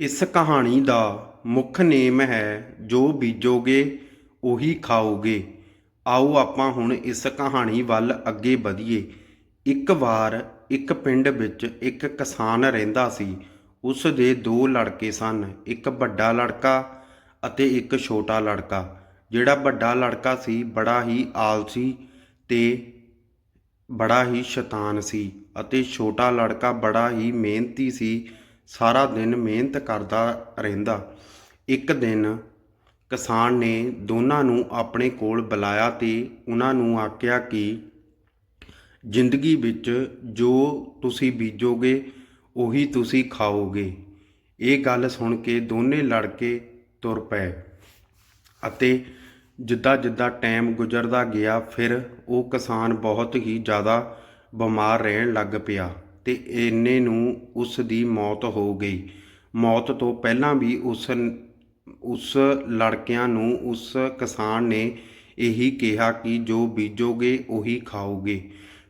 ਇਸ ਕਹਾਣੀ ਦਾ ਮੁੱਖ ਨੇਮ ਹੈ, ਜੋ ਬੀਜੋਗੇ ਉਹੀ ਖਾਓਗੇ। ਆਓ ਆਪਾਂ ਹੁਣ ਇਸ ਕਹਾਣੀ ਵੱਲ ਅੱਗੇ ਵਧੀਏ। ਇੱਕ ਵਾਰ ਇੱਕ ਪਿੰਡ ਵਿੱਚ ਇੱਕ ਕਿਸਾਨ ਰਹਿੰਦਾ ਸੀ। ਉਸ ਦੇ ਦੋ ਲੜਕੇ ਸਨ, ਇੱਕ ਵੱਡਾ ਲੜਕਾ ਅਤੇ ਇੱਕ ਛੋਟਾ ਲੜਕਾ। ਜਿਹੜਾ ਵੱਡਾ ਲੜਕਾ ਸੀ, ਬੜਾ ਹੀ ਆਲਸੀ ਤੇ ਬੜਾ ਹੀ ਸ਼ੈਤਾਨ ਸੀ ਅਤੇ ਛੋਟਾ ਲੜਕਾ ਬੜਾ ਹੀ ਮਿਹਨਤੀ ਸੀ ਸਾਰਾ ਦਿਨ ਮਿਹਨਤ ਕਰਦਾ ਰਹਿੰਦਾ। ਇੱਕ ਦਿਨ ਕਿਸਾਨ ਨੇ ਦੋਨਾਂ ਨੂੰ ਆਪਣੇ ਕੋਲ ਬੁਲਾਇਆ ਤੇ ਉਹਨਾਂ ਨੂੰ ਆਖਿਆ ਕਿ ਜ਼ਿੰਦਗੀ ਵਿੱਚ ਜੋ ਤੁਸੀਂ ਬੀਜੋਗੇ, ਉਹੀ ਤੁਸੀਂ ਖਾਓਗੇ। ਇਹ ਗੱਲ ਸੁਣ ਕੇ ਦੋਨੇ ਲੜਕੇ ਤੁਰ ਪਏ ਅਤੇ ਜਿੱਦਾਂ ਜਿੱਦਾਂ ਟਾਈਮ ਗੁਜ਼ਰਦਾ ਗਿਆ, ਫਿਰ ਉਹ ਕਿਸਾਨ ਬਹੁਤ ਹੀ ਜ਼ਿਆਦਾ ਬਿਮਾਰ ਰਹਿਣ ਲੱਗ ਪਿਆ। ਤੇ ਇੰਨੇ ਨੂੰ ਉਸ ਦੀ ਮੌਤ ਹੋ ਗਈ। ਮੌਤ ਤੋਂ ਪਹਿਲਾਂ ਵੀ ਉਸ ਉਸ ਲੜਕਿਆਂ ਨੂੰ ਉਸ ਕਿਸਾਨ ਨੇ ਇਹੀ ਕਿਹਾ ਕਿ ਜੋ ਬੀਜੋਗੇ ਉਹੀ ਖਾਓਗੇ।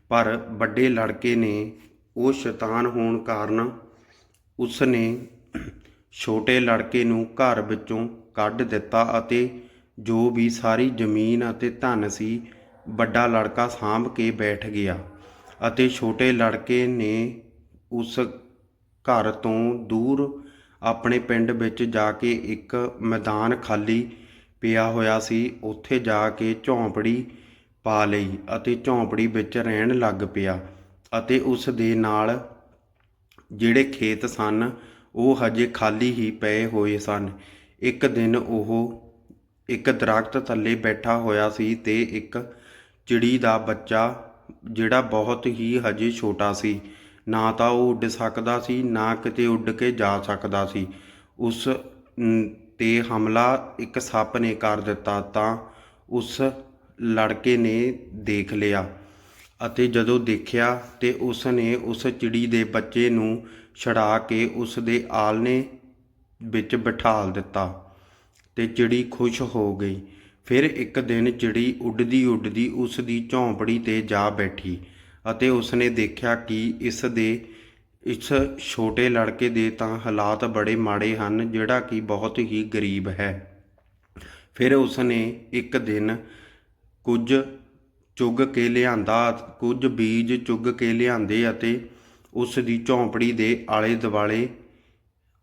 ਪਰ ਵੱਡੇ ਲੜਕੇ ਨੇ ਉਹ ਸ਼ੈਤਾਨ ਹੋਣ ਕਾਰਨ ਉਸ ਨੇ ਛੋਟੇ ਲੜਕੇ ਨੂੰ ਘਰ ਵਿੱਚੋਂ ਕੱਢ ਦਿੱਤਾ ਅਤੇ ਜੋ ਵੀ ਸਾਰੀ ਜ਼ਮੀਨ ਅਤੇ ਧਨ ਸੀ ਵੱਡਾ ਲੜਕਾ ਸਾਂਭ ਕੇ ਬੈਠ ਗਿਆ। ਅਤੇ ਛੋਟੇ ਲੜਕੇ ਨੇ ਉਸ ਘਰ ਤੋਂ ਦੂਰ ਆਪਣੇ ਪਿੰਡ ਵਿੱਚ ਜਾ ਕੇ ਇੱਕ ਮੈਦਾਨ ਖਾਲੀ ਪਿਆ ਹੋਇਆ ਸੀ। ਉੱਥੇ ਜਾ ਕੇ ਝੌਂਪੜੀ ਪਾ ਲਈ ਅਤੇ ਝੌਂਪੜੀ ਵਿੱਚ ਰਹਿਣ ਲੱਗ ਪਿਆ ਅਤੇ ਉਸ ਦੇ ਨਾਲ ਜਿਹੜੇ ਖੇਤ ਸਨ, ਉਹ ਹਜੇ ਖਾਲੀ ਹੀ ਪਏ ਹੋਏ ਸਨ। ਇੱਕ ਦਿਨ ਉਹ ਇੱਕ ਦਰਖਤ ਥੱਲੇ ਬੈਠਾ ਹੋਇਆ ਸੀ ਤੇ ਇੱਕ ਚਿੜੀ ਦਾ ਬੱਚਾ ਜਿਹੜਾ ਬਹੁਤ ਹੀ ਹਜੇ ਛੋਟਾ ਸੀ, ਨਾ ਤਾਂ ਉਹ ਉੱਡ ਸਕਦਾ ਸੀ, ਨਾ ਕਿਤੇ ਉੱਡ ਕੇ ਜਾ ਸਕਦਾ ਸੀ। ਉਸ ਤੇ ਹਮਲਾ ਇੱਕ ਸੱਪ ਨੇ ਕਰ ਦਿੱਤਾ ਤਾਂ ਉਸ ਲੜਕੇ ਨੇ ਦੇਖ ਲਿਆ ਅਤੇ ਜਦੋਂ ਦੇਖਿਆ ਤੇ ਉਸ ਨੇ ਉਸ ਚਿੜੀ ਦੇ ਬੱਚੇ ਨੂੰ ਛੜਾ ਕੇ ਉਸ ਦੇ ਆਲਣੇ ਵਿੱਚ ਬਿਠਾਲ ਦਿੱਤਾ ਤੇ ਚਿੜੀ ਖੁਸ਼ ਹੋ ਗਈ। ਫਿਰ ਇੱਕ ਦਿਨ ਚਿੜੀ ਉੱਡਦੀ ਉੱਡਦੀ ਉਸ ਦੀ ਝੌਂਪੜੀ ਤੇ ਜਾ ਬੈਠੀ ਅਤੇ ਉਸਨੇ ਦੇਖਿਆ ਕਿ ਇਸ ਦੇ, ਇਸ ਛੋਟੇ ਲੜਕੇ ਦੇ ਤਾਂ ਹਾਲਾਤ ਬੜੇ ਮਾੜੇ ਹਨ, ਜਿਹੜਾ ਕਿ ਬਹੁਤ ਹੀ ਗਰੀਬ ਹੈ। ਫਿਰ ਉਸਨੇ ਇੱਕ ਦਿਨ ਕੁਝ ਚੁੱਗ ਕੇ ਲਿਆਂਦਾ, ਕੁਝ ਬੀਜ ਚੁੱਗ ਕੇ ਲਿਆਂਦੇ ਅਤੇ ਉਸ ਦੀ ਝੌਂਪੜੀ ਦੇ ਆਲੇ ਦੁਆਲੇ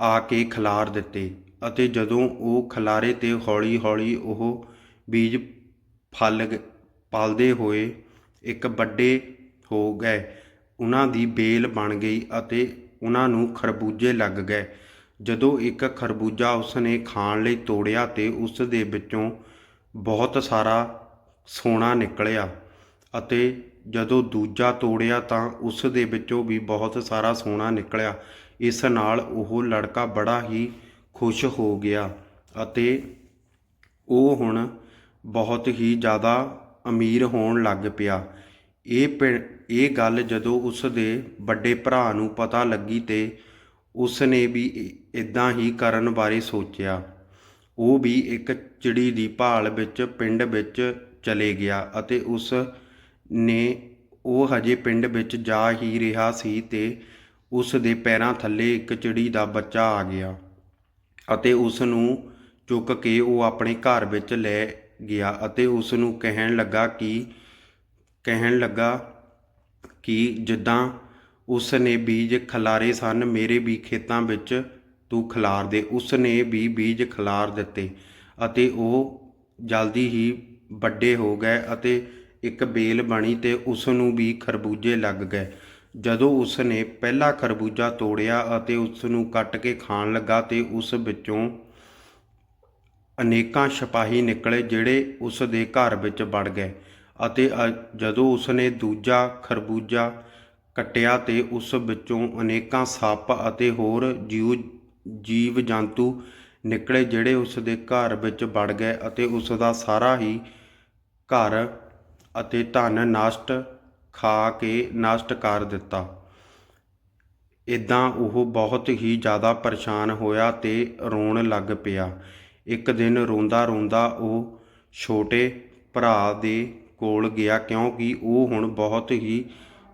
ਆ ਕੇ ਖਿਲਾਰ ਦਿੱਤੇ ਅਤੇ ਜਦੋਂ ਉਹ ਖਿਲਾਰੇ ਤੇ ਹੌਲੀ-ਹੌਲੀ ਉਹ ਬੀਜ ਫਲ ਗ- ਪਲਦੇ ਹੋਏ ਇੱਕ ਵੱਡੇ ਹੋ ਗਏ। ਉਹਨਾਂ ਦੀ ਬੇਲ ਬਣ ਗਈ ਅਤੇ ਉਹਨਾਂ ਨੂੰ ਖਰਬੂਜੇ ਲੱਗ ਗਏ। ਜਦੋਂ ਇੱਕ ਖਰਬੂਜਾ ਉਸਨੇ ਖਾਣ ਲਈ ਤੋੜਿਆ ਤੇ ਉਸ ਦੇ ਵਿੱਚੋਂ ਬਹੁਤ ਸਾਰਾ ਸੋਨਾ ਨਿਕਲਿਆ ਅਤੇ ਜਦੋਂ ਦੂਜਾ ਤੋੜਿਆ ਤਾਂ ਉਸ ਦੇ ਵਿੱਚੋਂ ਵੀ ਬਹੁਤ ਸਾਰਾ ਸੋਨਾ ਨਿਕਲਿਆ। ਇਸ ਨਾਲ ਉਹ ਲੜਕਾ ਬੜਾ ਹੀ ਖੁਸ਼ ਹੋ ਗਿਆ ਅਤੇ ਉਹ ਹੁਣ ਬਹੁਤ ਹੀ ਜ਼ਿਆਦਾ ਅਮੀਰ ਹੋਣ ਲੱਗ ਪਿਆ। ਇਹ ਪਿੰ- ਇਹ ਗੱਲ ਜਦੋਂ ਉਸ ਦੇ ਵੱਡੇ ਭਰਾ ਨੂੰ ਪਤਾ ਲੱਗੀ ਤੇ ਉਸ ਨੇ ਵੀ ਇਦਾਂ ਹੀ ਕਰਨ ਬਾਰੇ ਸੋਚਿਆ। ਉਹ ਵੀ ਇੱਕ ਚਿੜੀ ਦੀ ਭਾਲ ਵਿੱਚ, ਪਿੰਡ ਵਿੱਚ ਚਲੇ ਗਿਆ ਅਤੇ ਉਸ ਨੇ ਉਹ ਹਜੇ ਪਿੰਡ ਵਿੱਚ ਜਾ ਹੀ ਰਿਹਾ ਸੀ ਤੇ ਉਸ ਦੇ ਪੈਰਾਂ ਥੱਲੇ ਇੱਕ ਚਿੜੀ ਦਾ ਬੱਚਾ ਆ ਗਿਆ ਅਤੇ ਉਸ ਨੂੰ ਚੁੱਕ ਕੇ ਉਹ ਆਪਣੇ ਘਰ ਵਿੱਚ ਲੈ ਗਿਆ ਅਤੇ ਉਸ ਨੂੰ ਕਹਿਣ ਲੱਗਾ ਕਿ, ਕਹਿਣ ਲੱਗਾ ਕਿ ਜਿੱਦਾਂ ਉਸ ਨੇ ਬੀਜ ਖਿਲਾਰੇ ਸਨ, ਮੇਰੇ ਵੀ ਖੇਤਾਂ ਵਿੱਚ ਤੂੰ ਖਲਾਰ ਦੇ। ਉਸ ਨੇ ਵੀ ਬੀਜ ਖਲਾਰ ਦਿੱਤੇ ਅਤੇ ਉਹ ਜਲਦੀ ਹੀ ਵੱਡੇ ਹੋ ਗਏ ਅਤੇ ਇੱਕ ਬੇਲ ਬਣੀ ਤੇ ਉਸ ਨੂੰ ਵੀ ਖਰਬੂਜੇ ਲੱਗ ਗਏ। ਜਦੋਂ ਉਸ ਨੇ ਪਹਿਲਾ ਖਰਬੂਜਾ ਤੋੜਿਆ ਅਤੇ ਉਸ ਨੂੰ ਕੱਟ ਕੇ ਖਾਣ ਲੱਗਾ ਤੇ ਉਸ ਵਿੱਚੋਂ ਅਨੇਕਾਂ ਸਿਪਾਹੀ ਨਿਕਲੇ ਜਿਹੜੇ ਉਸ ਦੇ ਘਰ ਵਿੱਚ ਵੜ ਗਏ ਅਤੇ ਅ- ਜਦੋਂ ਉਸ ਨੇ ਦੂਜਾ ਖਰਬੂਜਾ ਕੱਟਿਆ ਤੇ ਉਸ ਵਿੱਚੋਂ ਅਨੇਕਾਂ ਸੱਪ ਅਤੇ ਹੋਰ ਜੀਵ ਜੀਵ ਜੰਤੂ ਨਿਕਲੇ ਜਿਹੜੇ ਉਸ ਦੇ ਘਰ ਵਿੱਚ ਵੜ ਗਏ ਅਤੇ ਉਸ ਦਾ ਸਾਰਾ ਹੀ ਘਰ ਅਤੇ ਧਨ ਨਸ਼ਟ ਖਾ ਕੇ ਨਸ਼ਟ ਕਰ ਦਿੱਤਾ। ਇਦਾਂ ਉਹ ਬਹੁਤ ਹੀ ਜ਼ਿਆਦਾ ਪਰੇਸ਼ਾਨ ਹੋਇਆ ਤੇ ਰੋਣ ਲੱਗ ਪਿਆ। ਇੱਕ ਦਿਨ ਰੋਂਦਾ ਰੋਂਦਾ ਉਹ ਛੋਟੇ ਭਰਾ ਦੇ ਕੋਲ ਗਿਆ ਕਿਉਂਕਿ ਉਹ ਹੁਣ ਬਹੁਤ ਹੀ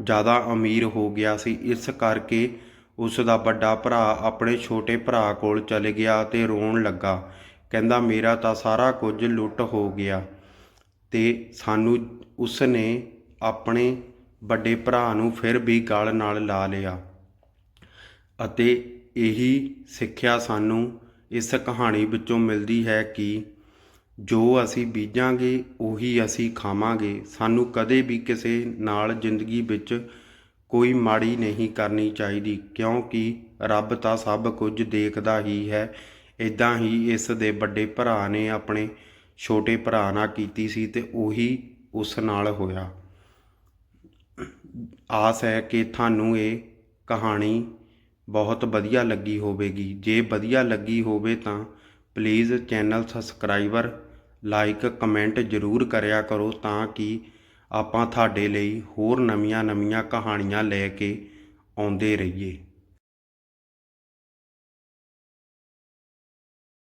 ਜ਼ਿਆਦਾ ਅਮੀਰ ਹੋ ਗਿਆ ਸੀ। ਇਸ ਕਰਕੇ ਉਸ ਦਾ ਵੱਡਾ ਭਰਾ ਆਪਣੇ ਛੋਟੇ ਭਰਾ ਕੋਲ ਚਲੇ ਗਿਆ ਤੇ ਰੋਣ ਲੱਗਾ। ਕਹਿੰਦਾ, ਮੇਰਾ ਤਾਂ ਸਾਰਾ ਕੁਝ ਲੁੱਟ ਹੋ ਗਿਆ। ਤੇ ਸਾਨੂੰ ਉਸ ਨੇ ਆਪਣੇ ਵੱਡੇ ਭਰਾ ਨੂੰ ਫਿਰ ਵੀ ਗਲ ਨਾਲ ਲਾ ਲਿਆ। ਅਤੇ ਇਹੀ ਸਿੱਖਿਆ ਸਾਨੂੰ ਇਸ ਕਹਾਣੀ ਵਿੱਚੋਂ ਮਿਲਦੀ ਹੈ ਕਿ ਜੋ ਅਸੀਂ ਬੀਜਾਂਗੇ, ਉਹੀ ਅਸੀਂ ਖਾਵਾਂਗੇ। ਸਾਨੂੰ ਕਦੇ ਵੀ ਕਿਸੇ ਨਾਲ ਜ਼ਿੰਦਗੀ ਵਿੱਚ ਕੋਈ ਮਾੜੀ ਨਹੀਂ ਕਰਨੀ ਚਾਹੀਦੀ, ਕਿਉਂਕਿ ਰੱਬ ਤਾਂ ਸਭ ਕੁਝ ਦੇਖਦਾ ਹੀ ਹੈ। ਇਦਾਂ ਹੀ ਇਸ ਦੇ ਵੱਡੇ ਭਰਾ ਨੇ ਆਪਣੇ ਛੋਟੇ ਭਰਾ ਨਾਲ ਕੀਤੀ ਸੀ ਤੇ ਉਹੀ ਉਸ ਨਾਲ ਹੋਇਆ। ਆਸ ਹੈ ਕਿ ਤੁਹਾਨੂੰ ਇਹ ਕਹਾਣੀ ਬਹੁਤ ਵਧੀਆ ਲੱਗੀ ਹੋਵੇਗੀ। ਜੇ ਵਧੀਆ ਲੱਗੀ ਹੋਵੇ ਤਾਂ please channel subscriber like comment ਜ਼ਰੂਰ ਕਰਿਆ ਕਰੋ ਤਾਂ ਕਿ ਆਪਾਂ ਤੁਹਾਡੇ ਲਈ ਹੋਰ ਨਵੀਆਂ ਨਵੀਆਂ ਕਹਾਣੀਆਂ ਲੈ ਕੇ ਆਉਂਦੇ ਰਹੀਏ।